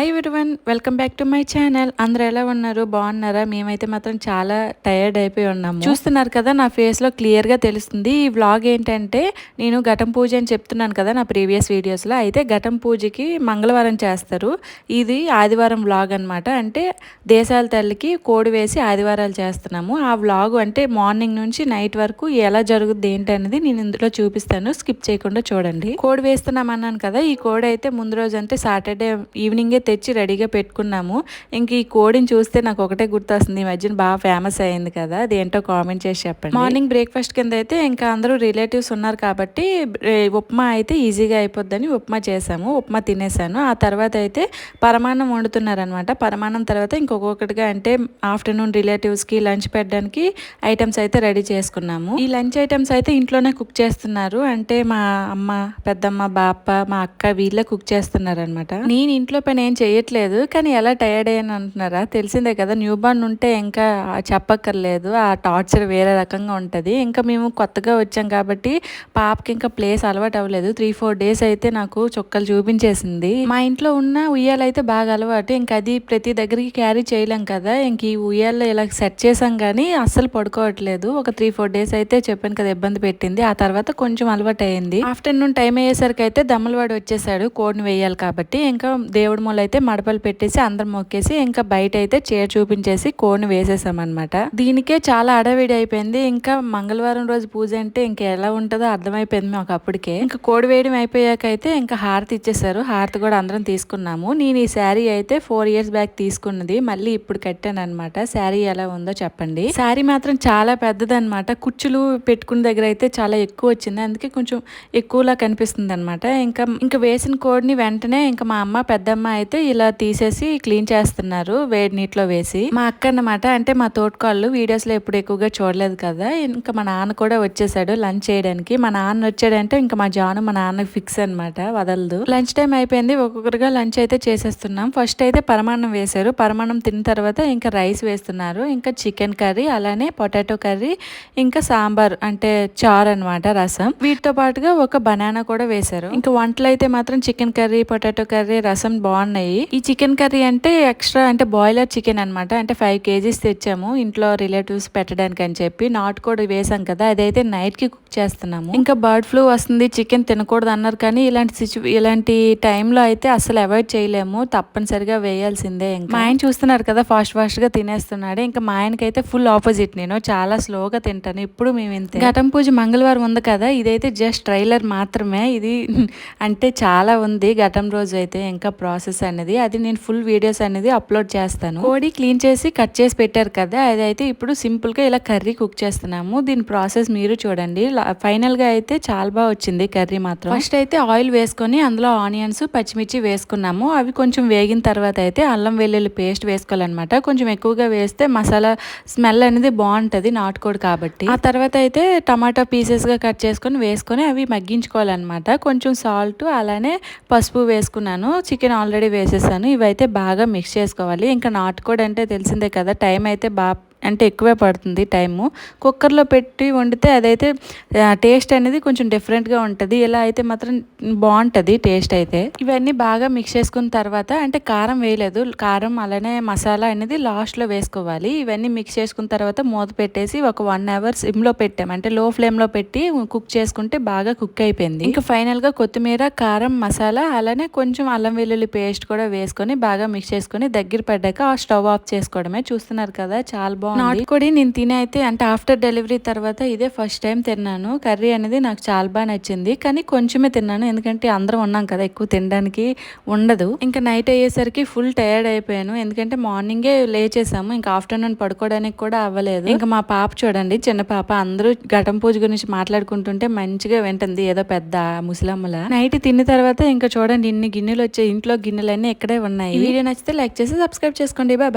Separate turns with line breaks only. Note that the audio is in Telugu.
Hi everyone welcome back to my channel అందరూ ఎలా ఉన్నారు? బాగున్నారా? మేమైతే మాత్రం చాలా టైర్డ్ అయిపోయి ఉన్నాము. చూస్తున్నారు కదా నా ఫేస్లో క్లియర్గా క్లియర్గా తెలుస్తుంది. ఈ వ్లాగ్ ఏంటంటే నేను ఘటం పూజ అని చెప్తున్నాను కదా నా ప్రీవియస్ వీడియోస్లో అయితే ఘటం పూజకి మంగళవారం చేస్తారు. ఇది ఆదివారం వ్లాగ్ అనమాట అంటే దేశాల తల్లికి కోడి వేసి ఆదివారాలు చేస్తున్నాము. ఆ వ్లాగ్ అంటే మార్నింగ్ నుంచి నైట్ వరకు ఎలా జరుగుద్ది ఏంటి అనేది నేను ఇందులో చూపిస్తాను. స్కిప్ చేయకుండా చూడండి. కోడి వేస్తున్నాం అన్నాను కదా ఈ కోడి అయితే ముందు రోజు అంటే సాటర్డే ఈవినింగే తెచ్చి రెడీగా పెట్టుకున్నాము. ఇంక ఈ కోడిని చూస్తే నాకు ఒకటే గుర్తొస్తుంది. ఈ మధ్యన బాగా ఫేమస్ అయింది కదా. అది ఏంటో కామెంట్ చేసి చెప్పండి. మార్నింగ్ బ్రేక్ఫాస్ట్ కింద అయితే ఇంకా అందరూ రిలేటివ్స్ ఉన్నారు కాబట్టి ఉప్మా అయితే ఈజీగా అయిపోద్దని ఉప్మా చేసాము. ఉప్మా తినేసాను. ఆ తర్వాత అయితే పరమాన్నం వండుతున్నారనమాట పరమాన్నం తర్వాత ఇంకొకటిగా అంటే ఆఫ్టర్నూన్ రిలేటివ్స్కి లంచ్ పెట్టడానికి ఐటమ్స్ అయితే రెడీ చేసుకున్నాము. ఈ లంచ్ ఐటమ్స్ అయితే ఇంట్లోనే కుక్ చేస్తున్నారు. అంటే మా అమ్మ పెద్దమ్మ బాప్ప మా అక్క వీళ్ళే కుక్ చేస్తున్నారు అనమాట నేను ఇంట్లో పని ఏం చేయట్లేదు కానీ ఎలా టైర్డ్ అయ్యాను అంటున్నారా? తెలిసిందే కదా న్యూ బార్న్ ఉంటే ఇంకా చెప్పక్కర్లేదు ఆ టార్చర్ వేరే రకంగా ఉంటుంది. ఇంకా మేము కొత్తగా వచ్చాం కాబట్టి పాపకి ఇంకా ప్లేస్ అలవాటు అవ్వలేదు. త్రీ ఫోర్ డేస్ అయితే నాకు చుక్కలు చూపించేసింది. మా ఇంట్లో ఉన్న ఉయ్యాలు అయితే బాగా అలవాటు. ఇంకా అది ప్రతి దగ్గరికి క్యారీ చేయలేం కదా ఇంక ఈ ఉయ్యాల్లో ఇలా సెట్ చేసాం కానీ అస్సలు పడుకోవట్లేదు. ఒక త్రీ ఫోర్ డేస్ అయితే చెప్పాను కదా ఇబ్బంది పెట్టింది. ఆ తర్వాత కొంచెం అలవాటు అయింది ఆఫ్టర్నూన్ టైం అయ్యేసరికి అయితే దమ్మలవాడు వచ్చేసాడు కోడిని వేయాలి కాబట్టి. ఇంకా దేవుడి మూల అయితే మడపలు పెట్టేసి అందరం మొక్కేసి ఇంకా బయట అయితే చీర చూపించేసి కోడిని వేసేసామన్నమాట. దీనికే చాలా అడవిడి అయిపోయింది. ఇంకా మంగళవారం రోజు పూజ అంటే ఇంకా ఎలా ఉంటుందో అర్థమైపోయింది మాకు అప్పటికే. ఇంకా కోడి వేయడం అయిపోయాక అయితే ఇంకా హారతి ఇచ్చేసారు హారతి కూడా అందరం తీసుకున్నాము. నేను ఈ శారీ అయితే ఫోర్ ఇయర్స్ బ్యాక్ తీసుకున్నది. మళ్ళీ ఇప్పుడు కట్టాను అనమాట శారీ ఎలా ఉందో చెప్పండి. శారీ మాత్రం చాలా పెద్దదన్నమాట. కుచ్చులు పెట్టుకున్న దగ్గర అయితే చాలా ఎక్కువ వచ్చింది. అందుకే కొంచెం ఎక్కువలా కనిపిస్తుంది అనమాట ఇంకా ఇంకా వేసిన కోడిని వెంటనే ఇంకా మా అమ్మ పెద్దమ్మ అయితే ఇలా తీసేసి క్లీన్ చేస్తున్నారు వేడి నీటిలో వేసి. మా అక్క అన్నమాట అంటే మా తోటకాళ్ళు వీడియోస్లో ఎప్పుడు ఎక్కువగా చూడలేదు కదా ఇంకా మా నాన్న కూడా వచ్చేసాడు లంచ్ చేయడానికి. మా నాన్న వచ్చాడంటే ఇంకా మా జాను మా నాన్న ఫిక్స్ అన్నమాట వదలదు. లంచ్ టైం అయిపోయింది ఒక్కొక్కరుగా లంచ్ అయితే చేసేస్తున్నాం. ఫస్ట్ అయితే పరమాన్నం వేశారు. పరమాన్నం తిన్న తర్వాత ఇంకా రైస్ వేస్తున్నారు. ఇంకా చికెన్ కర్రీ అలానే పొటాటో కర్రీ ఇంకా సాంబార్ అంటే చారు అన్నమాట రసం. వీటితో పాటుగా ఒక బనానా కూడా వేశారు. ఇంకా వంటలు అయితే మాత్రం చికెన్ కర్రీ పొటాటో కర్రీ రసం బాగున్నాయి. ఈ చికెన్ కర్రీ అంటే ఎక్స్ట్రా అంటే బాయిలర్ చికెన్ అన్నమాట. అంటే ఫైవ్ కేజీస్ తెచ్చాము. ఇంట్లో రిలేటివ్స్ పెట్టడానికి అని చెప్పి నాటుకోడి వేసాం కదా అదైతే నైట్కి కుక్ చేస్తున్నాము. ఇంకా బర్డ్ ఫ్లూ వస్తుంది చికెన్ తినకూడదు అన్నారు కానీ ఇలాంటి సిచ్యు ఇలాంటి టైంలో అయితే అసలు అవాయిడ్ చేయలేము. తప్పనిసరిగా వేయాల్సిందే ఇంకా. మా ఆయన చూస్తున్నారు కదా ఫాస్ట్ ఫాస్ట్గా తినేస్తున్నాడు. ఇంకా మా ఆయనకైతే ఫుల్ ఆపోజిట్. నేను చాలా స్లోగా తింటాను. ఇప్పుడు మేము ఇంతే. ఘటం పూజ మంగళవారం ఉంది కదా ఇదైతే జస్ట్ ట్రైలర్ మాత్రమే. ఇది అంటే చాలా ఉంది ఘటం రోజు అయితే ఇంకా ప్రాసెస్ అనేది అది నేను ఫుల్ వీడియోస్ అనేది అప్లోడ్ చేస్తాను. కోడి క్లీన్ చేసి కట్ చేసి పెట్టారు కదా అదైతే ఇప్పుడు సింపుల్గా ఇలా కర్రీ కుక్ చేస్తున్నాము. దీని ప్రాసెస్ మీరు చూడండి. ఫైనల్గా అయితే చాలా బాగా వచ్చింది కర్రీ మాత్రం. ఫస్ట్ అయితే ఆయిల్ వేసుకొని అందులో ఆనియన్స్ పచ్చిమిర్చి వేసుకున్నాము. అవి కొంచెం వేగిన తర్వాత అయితే అల్లం వెల్లుల్లి పేస్ట్ వేసుకోవాలన్నమాట. కొంచెం ఎక్కువగా వేస్తే మసాలా స్మెల్ అనేది బాగుంటుంది నాటుకోడి కాబట్టి. ఆ తర్వాత అయితే టమాటా పీసెస్గా కట్ చేసుకొని వేసుకొని అవి మగ్గించుకోవాలన్నమాట. కొంచెం సాల్ట్ అలానే పసుపు వేసుకున్నాను. చికెన్ ఆల్రెడీ వేసేసాను. ఇవైతే బాగా మిక్స్ చేసుకోవాలి. ఇంకా నాటుకోడి అంటే తెలిసిందే కదా టైం అయితే బాగా అంటే ఎక్కువే పడుతుంది టైము. కుక్కర్లో పెట్టి వండితే అదైతే టేస్ట్ అనేది కొంచెం డిఫరెంట్గా ఉంటుంది. ఇలా అయితే మాత్రం బాగుంటుంది టేస్ట్ అయితే. ఇవన్నీ బాగా మిక్స్ చేసుకున్న తర్వాత అంటే కారం వేయలేదు. కారం అలానే మసాలా అనేది లాస్ట్లో వేసుకోవాలి. ఇవన్నీ మిక్స్ చేసుకున్న తర్వాత మూత పెట్టేసి ఒక వన్ అవర్ సిమ్లో పెట్టాం. అంటే లో ఫ్లేమ్లో పెట్టి కుక్ చేసుకుంటే బాగా కుక్ అయిపోయింది. ఇంకా ఫైనల్గా కొత్తిమీర కారం మసాలా అలానే కొంచెం అల్లం వెల్లుల్లి పేస్ట్ కూడా వేసుకొని బాగా మిక్స్ చేసుకొని దగ్గర పడ్డాక ఆ స్టవ్ ఆఫ్ చేసుకోవడమే. చూస్తున్నారు కదా చాలా బాగుంది. నాటుకోడి నేను తినే అయితే అంటే ఆఫ్టర్ డెలివరీ తర్వాత ఇదే ఫస్ట్ టైం తిన్నాను. కర్రీ అనేది నాకు చాలా బాగా నచ్చింది. కానీ కొంచెమే తిన్నాను. ఎందుకంటే అందరం ఉన్నాం కదా ఎక్కువ తినడానికి ఉండదు. ఇంకా నైట్ అయ్యేసరికి ఫుల్ టైర్డ్ అయిపోయాను. ఎందుకంటే మార్నింగే లేచేసాము. ఇంకా ఆఫ్టర్నూన్ పడుకోవడానికి కూడా అవ్వలేదు. ఇంకా మా పాప చూడండి చిన్న పాప అందరూ ఘటం పూజ గురించి మాట్లాడుకుంటుంటే మంచిగా వింటుంది. ఏదో పెద్ద ముసలమ్మల. నైట్ తిన్న తర్వాత ఇంకా చూడండి ఇన్ని గిన్నెలు వచ్చాయి. ఇంట్లో గిన్నెలన్నీ ఇక్కడే ఉన్నాయి. వీడియో నచ్చితే లైక్ చేసి సబ్స్క్రైబ్ చేసుకోండి. బాయ్.